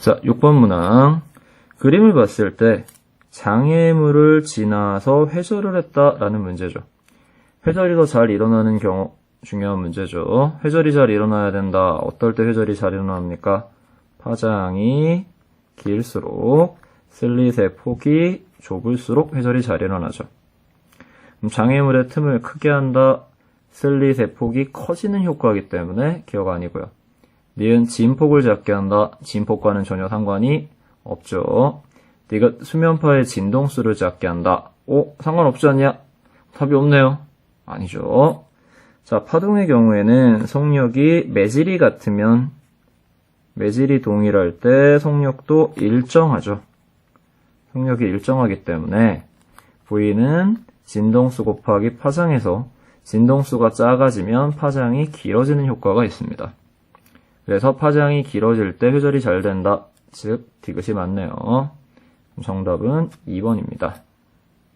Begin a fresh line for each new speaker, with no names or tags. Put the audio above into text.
자, 6번 문항. 그림을 봤을 때 장애물을 지나서 회절을 했다라는 문제죠. 회절이 더 잘 일어나는 경우 중요한 문제죠. 회절이 잘 일어나야 된다. 어떨 때 회절이 잘 일어납니까? 파장이 길수록 슬릿의 폭이 좁을수록 회절이 잘 일어나죠. 장애물의 틈을 크게 한다. 슬릿의 폭이 커지는 효과이기 때문에 기억 아니고요. 니은 진폭을 작게 한다. 진폭과는 전혀 상관이 없죠. 네가 수면파의 진동수를 작게 한다. 오, 상관없지 않냐? 답이 없네요. 아니죠. 자, 파동의 경우에는 속력이 매질이 같으면 매질이 동일할 때 속력도 일정하죠. 속력이 일정하기 때문에 V는 진동수 곱하기 파장에서 진동수가 작아지면 파장이 길어지는 효과가 있습니다. 그래서 파장이 길어질 때 회절이 잘 된다. 즉, 디귿이 맞네요. 정답은 2번입니다.